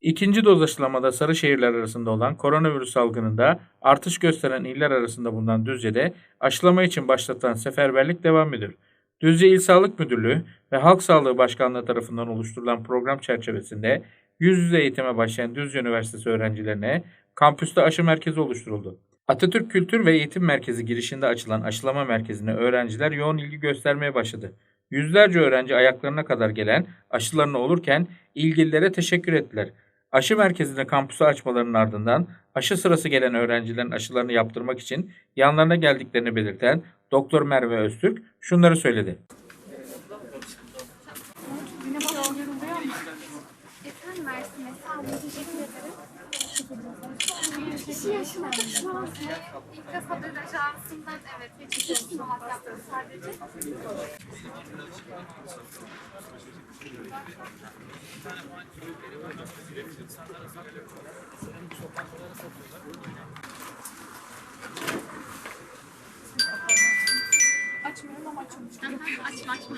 İkinci doz aşılamada sarı şehirler arasında olan koronavirüs salgınında artış gösteren iller arasında bulunan Düzce'de aşılama için başlatılan seferberlik devam ediyor. Düzce İl Sağlık Müdürlüğü ve Halk Sağlığı Başkanlığı tarafından oluşturulan program çerçevesinde yüz yüze eğitime başlayan Düzce Üniversitesi öğrencilerine kampüste aşı merkezi oluşturuldu. Atatürk Kültür ve Eğitim Merkezi girişinde açılan aşılama merkezine öğrenciler yoğun ilgi göstermeye başladı. Yüzlerce öğrenci ayaklarına kadar gelen aşılarını olurken ilgililere teşekkür ettiler. Aşı merkezine kampüsü açmalarının ardından aşı sırası gelen öğrencilerin aşılarını yaptırmak için yanlarına geldiklerini belirten Doktor Merve Öztürk şunları söyledi. Evet. Açmıyorum ama açılmış. Açma açma.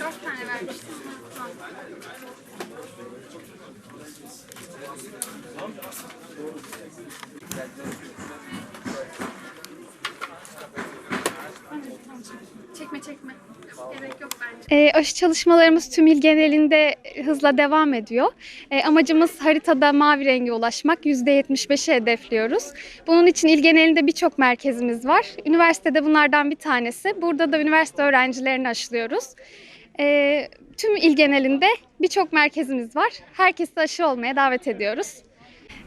Dört tane vermiştim. Tamam. Bence. E, aşı çalışmalarımız tüm il genelinde hızla devam ediyor. E, amacımız haritada mavi renge ulaşmak. %75'i hedefliyoruz. Bunun için il genelinde birçok merkezimiz var. Üniversitede bunlardan bir tanesi. Burada da üniversite öğrencilerini aşılıyoruz. E, tüm il genelinde birçok merkezimiz var. Herkesi aşı olmaya davet ediyoruz.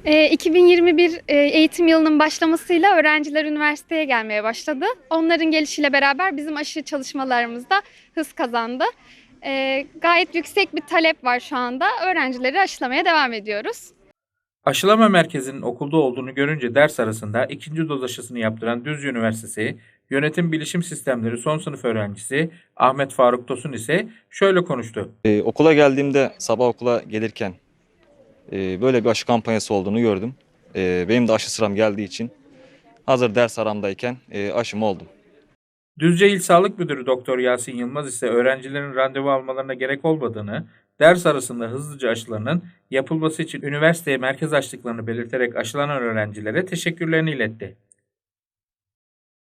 E, 2021 e, eğitim yılının başlamasıyla öğrenciler üniversiteye gelmeye başladı. Onların gelişiyle beraber bizim aşı çalışmalarımız da hız kazandı. E, gayet yüksek bir talep var şu anda. Öğrencileri aşılamaya devam ediyoruz. Aşılama merkezinin okulda olduğunu görünce ders arasında ikinci doz aşısını yaptıran Düzce Üniversitesi Yönetim Bilişim Sistemleri son sınıf öğrencisi Ahmet Faruk Tosun ise şöyle konuştu. Ee, okula geldiğimde sabah okula gelirken e, böyle bir aşı kampanyası olduğunu gördüm. E, benim de aşı sıram geldiği için hazır ders aramdayken e, aşımı oldum. Düzce İl Sağlık Müdürü Doktor Yasin Yılmaz ise öğrencilerin randevu almalarına gerek olmadığını, ders arasında hızlıca aşılarının yapılması için üniversiteye merkez açtıklarını belirterek aşılanan öğrencilere teşekkürlerini iletti.